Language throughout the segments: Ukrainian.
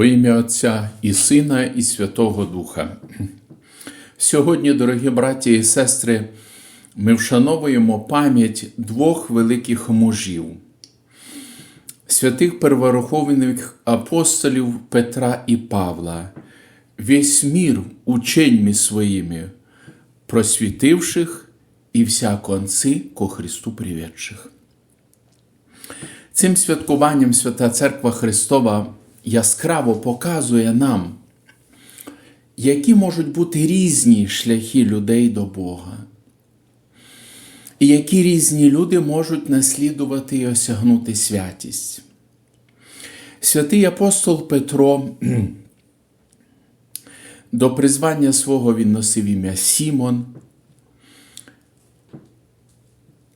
Во ім'я Отця і Сина, і Святого Духа. Сьогодні, дорогі браті і сестри, ми вшановуємо пам'ять двох великих мужів, святих перворахованих апостолів Петра і Павла, весь мір ученьми своїми, просвітивших і вся конці ко Христу приведших. Цим святкуванням Свята Церква Христова яскраво показує нам, які можуть бути різні шляхи людей до Бога, і які різні люди можуть наслідувати і осягнути святість. Святий апостол Петро до призвання свого він носив ім'я Сімон,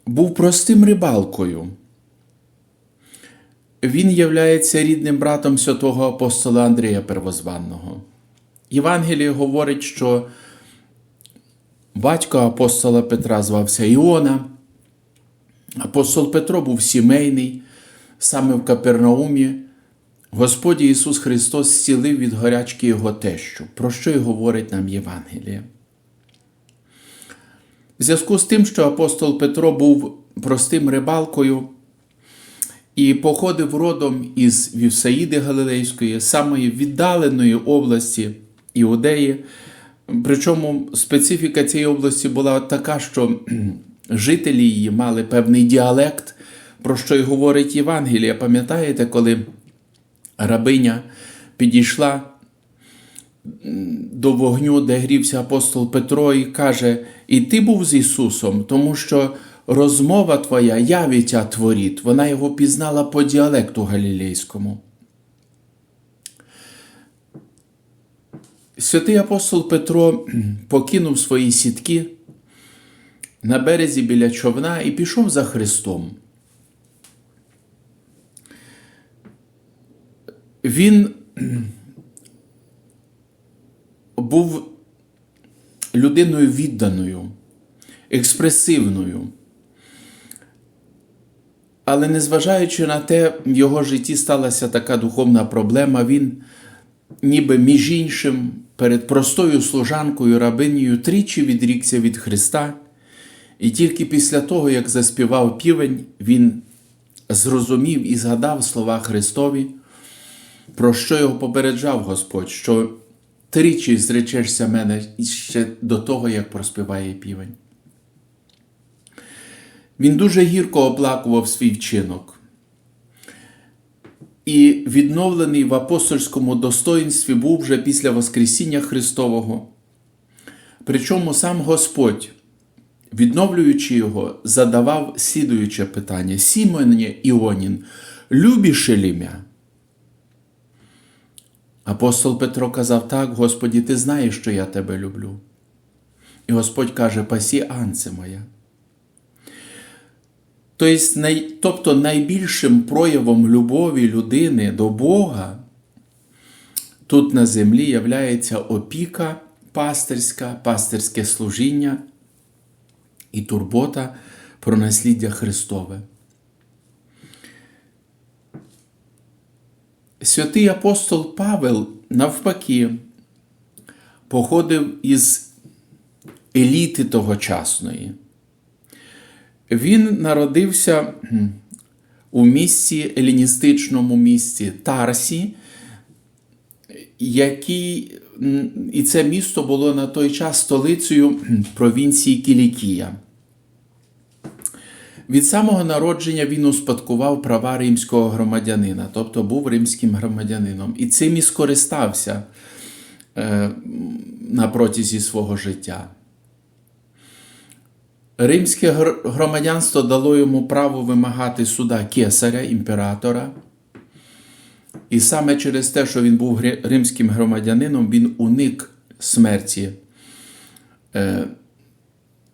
був простим рибалкою. Він являється рідним братом святого апостола Андрія Первозванного. Євангеліє говорить, що батько апостола Петра звався Іона. Апостол Петро був сімейний, саме в Капернаумі. Господь Ісус Христос зцілив від горячки його тещу, про що й говорить нам Євангеліє. В зв'язку з тим, що апостол Петро був простим рибалкою і походив родом із Вівсаїди Галилейської, самої віддаленої області Іудеї. Причому специфіка цієї області була така, що жителі її мали певний діалект, про що й говорить Євангелія. Пам'ятаєте, коли рабиня підійшла до вогню, де грівся апостол Петро, і каже: І ти був з Ісусом, тому що розмова твоя явітя творіт, вона його пізнала по діалекту галілейському. Святий апостол Петро покинув свої сітки на березі біля човна і пішов за Христом. Він був людиною відданою, експресивною. Але незважаючи на те, в його житті сталася така духовна проблема, він, ніби між іншим, перед простою служанкою рабинею тричі відрікся від Христа, і тільки після того, як заспівав півень, він зрозумів і згадав слова Христові, про що його попереджав Господь, що тричі зречешся мене ще до того, як проспіває півень. Він дуже гірко оплакував свій вчинок. І відновлений в апостольському достоїнстві був вже після Воскресіння Христового. Причому сам Господь, відновлюючи його, задавав слідуюче питання: Сімоні Іонін, любиш лім'я? Апостол Петро казав: Так, Господі, ти знаєш, що я тебе люблю. І Господь каже: Пасі анце моя. Тобто найбільшим проявом любові людини до Бога тут на землі являється опіка пастирська, пастирське служіння і турбота про насліддя Христове. Святий апостол Павел, навпаки, походив із еліти тогочасної. Він народився у місті, еліністичному місті Тарсі, який, і це місто було на той час столицею провінції Кілікія. Від самого народження він успадкував права римського громадянина, тобто був римським громадянином. І цим і скористався е, на протязі свого життя. Римське громадянство дало йому право вимагати суда кесаря, імператора. І саме через те, що він був римським громадянином, він уник смерті е,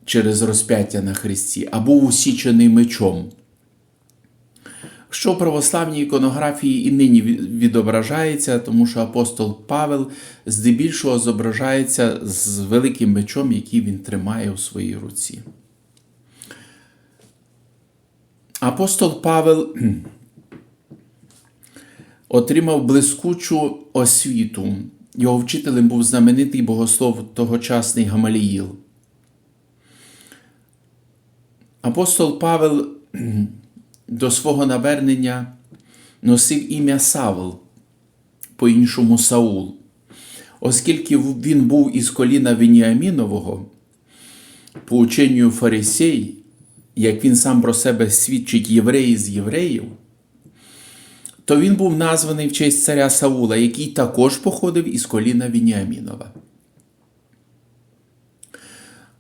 через розп'яття на Христі, а був усічений мечом. Що в православній іконографії і нині відображається, тому що апостол Павел здебільшого зображається з великим мечом, який він тримає у своїй руці. Апостол Павел отримав блискучу освіту. Його вчителем був знаменитий богослов тогочасний Гамаліїл. Апостол Павел до свого навернення носив ім'я Савл, по-іншому Саул, оскільки він був із коліна Веніамінового, по ученню фарисей, як він сам про себе свідчить євреї з євреїв, то він був названий в честь царя Саула, який також походив із коліна Вініамінова.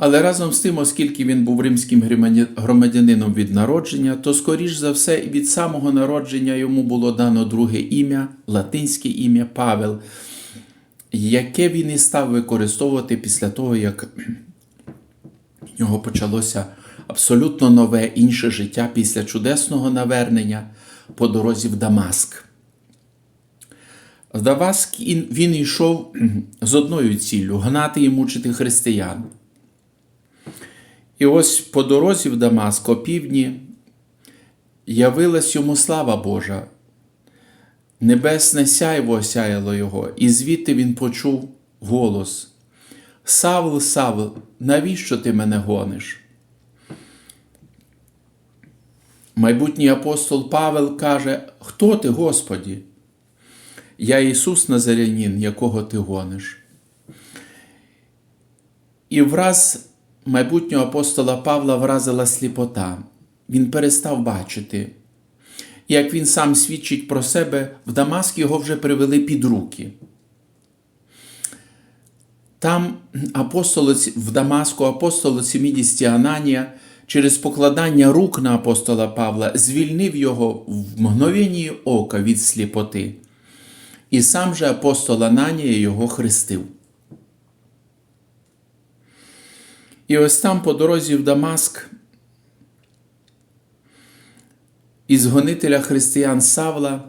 Але разом з тим, оскільки він був римським громадянином від народження, то, скоріш за все, від самого народження йому було дано друге ім'я, латинське ім'я Павел, яке він і став використовувати після того, як в нього почалося абсолютно нове інше життя після чудесного навернення по дорозі в Дамаск. В Дамаск він йшов з одною ціллю гнати і мучити християн. І ось по дорозі в Дамаск опівдні явилась йому слава Божа, небесне сяйво осяяло його, і звідти він почув голос: Савл, Савл, навіщо ти мене гониш? Майбутній апостол Павел каже: Хто ти, Господі? Я Ісус Назарянін, якого ти гониш. І враз майбутнього апостола Павла вразила сліпота. Він перестав бачити. Як він сам свідчить про себе, в Дамаск його вже привели під руки. Там апостол, в Дамаску апостол Сімідісті Ананія через покладання рук на апостола Павла звільнив його в мгновенні ока від сліпоти. І сам же апостол Ананія його хрестив. І ось там по дорозі в Дамаск із гонителя християн Савла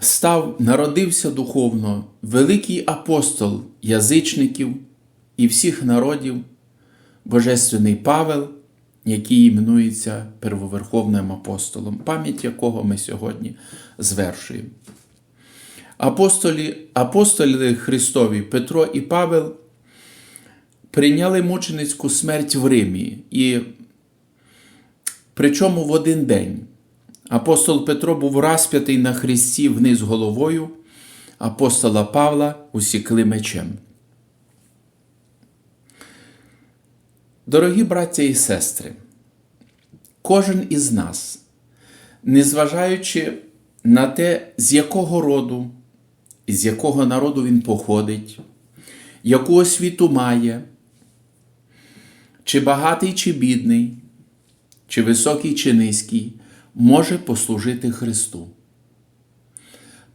став, народився духовно великий апостол язичників і всіх народів, Божественний Павел, який іменується первоверховним апостолом, пам'ять якого ми сьогодні звершуємо. Апостолі, апостоли Христові Петро і Павел прийняли мученицьку смерть в Римі, і причому в один день. Апостол Петро був розп'ятий на хресті вниз головою, апостола Павла усікли мечем. Дорогі браття і сестри, кожен із нас, незважаючи на те, з якого роду, з якого народу він походить, яку освіту має, чи багатий, чи бідний, чи високий, чи низький, може послужити Христу.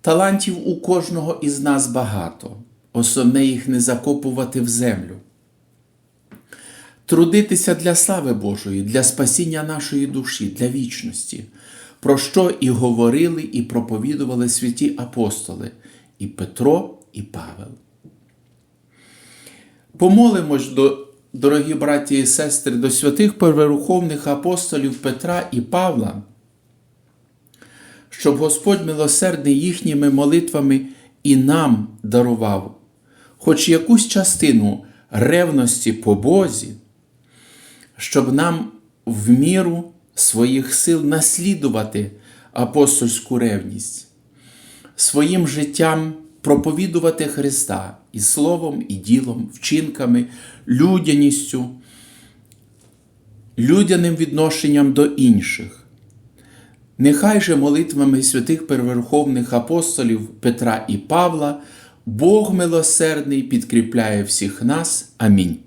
Талантів у кожного із нас багато, основне їх не закопувати в землю. Трудитися для слави Божої, для спасіння нашої душі, для вічності, про що і говорили, і проповідували святі апостоли, і Петро, і Павел. Помолимось до дорогі браті і сестри, до святих перверуховних апостолів Петра і Павла, щоб Господь милосердний їхніми молитвами і нам дарував хоч якусь частину ревності по Бозі, щоб нам в міру своїх сил наслідувати апостольську ревність, своїм життям проповідувати Христа і словом, і ділом, вчинками, людяністю, людяним відношенням до інших. Нехай же молитвами святих перверховних апостолів Петра і Павла Бог милосердний підкріпляє всіх нас. Амінь.